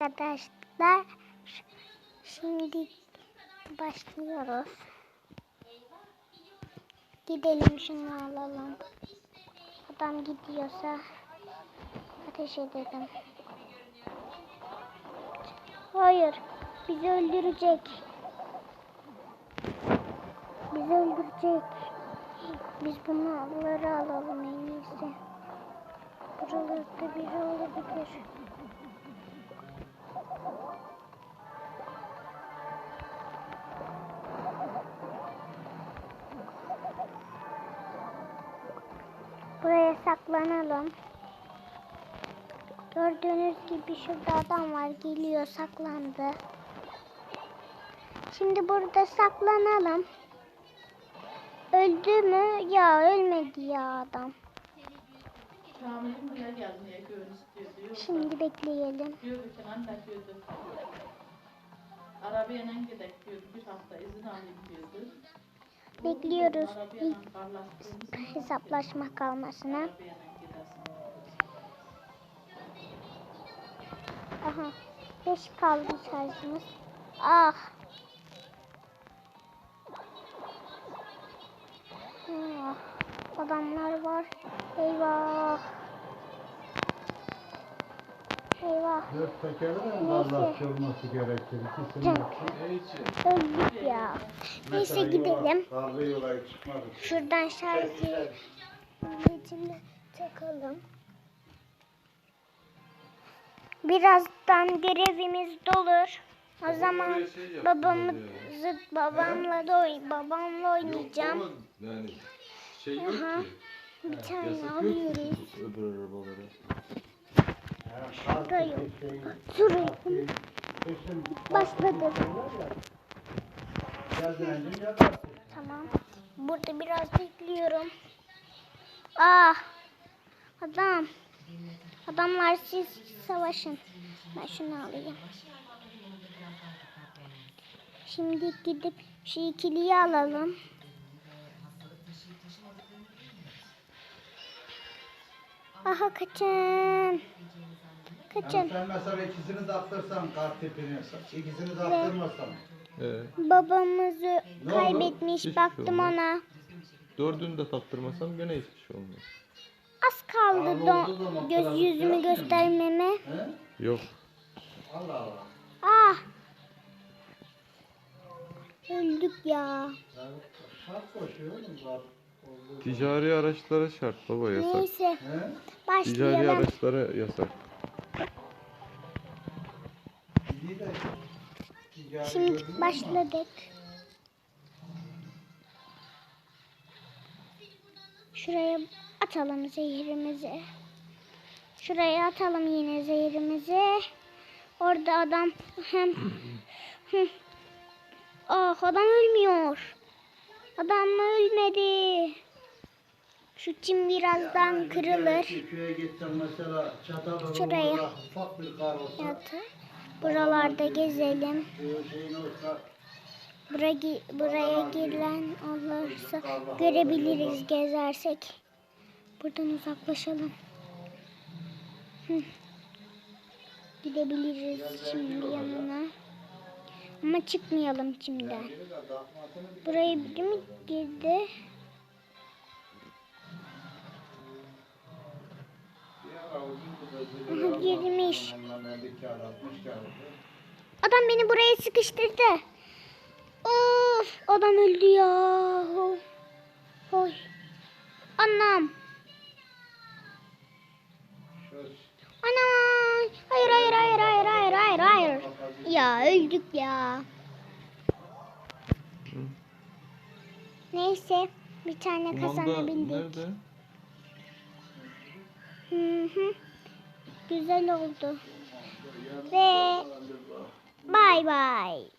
Arkadaşlar şimdi başlıyoruz. Gidelim şunu alalım. Adam gidiyorsa ateş edelim. Hayır, bizi öldürecek. Bizi öldürecek. Biz bunları alalım en iyisi. Buralarda biri olabilir. Buraya saklanalım. Gördüğünüz gibi şurada adam var. Geliyor saklandı. Şimdi burada saklanalım. Öldü mü? Ya ölmedi ya adam. Şimdi bekleyelim. Diyor ki anne diyordu. Arabayla gidek diyordu. Bir hafta izin alayım diyordu. Bekliyoruz. Hesaplaşma kalmasına. Aha. 5 kaldı şarjımız. Ah. Ah. Adamlar var. Eyvah. Eyvah. Dört tekerle de olması gerekir? İkisini Hı. yapsın. Öldük ya. Neyse gidelim. Darbe yola çıkmadı. Şuradan şarjı içine takalım. Birazdan görevimiz dolur. O zaman babamızı babamla da oy babamla oynayacağım. Yani şey yok Aha. ki. Bir tane yok alıyoruz. öbür arabalara. Şurayı. Şurayı. Başladı. Tamam. Burada biraz bekliyorum. Ah. Adam. Adamlar siz savaşın. Ben şunu alayım. Şimdi gidip şu ikiliyi alalım. Aha kaçın. Kaçın. Yani sen mesela ikisini de attırsan kart tipini, ikisini de attırmasan. Ee, Babamızı Ne kaybetmiş. Hiçbir şey Baktım olmaz. ona. dördünü de taktırmasam gene hiçbir şey olmaz. Az kaldı don- göz yüzümü göstermeme. He? Yok. Allah Allah. Ah. Öldük ya. Şart koşuyor. Ticari araçlara şart baba yasak. Neyse He? Ticari başlayalım. araçlara yasak. İyi de ticari Şimdi mü başladık. Şuraya atalım zehirimizi. Şuraya atalım yine zehirimizi. Orada adam hem Hı. ah adam ölmüyor. Adam ölmedi. Şu çim birazdan Yani kırılır. bir Köye gitsen mesela çatal Şuraya. Ufak bir kar olsa. Yatı. Buralarda gezelim. Bu şeyin olsa Buraya, buraya girilen olursa görebiliriz gezersek. Buradan uzaklaşalım. Hı. Gidebiliriz şimdi yanına. Ama çıkmayalım şimdiden. Buraya biri mi girdi? Aha, girmiş. Adam beni buraya sıkıştırdı. Of, adam öldü ya. Oy. Anam. Anam. Hayır hayır hayır hayır hayır hayır hayır. Ya öldük ya. Neyse bir tane Kumanda kazana bindik. nerede? Hı hı. Güzel oldu. Ve bay bay.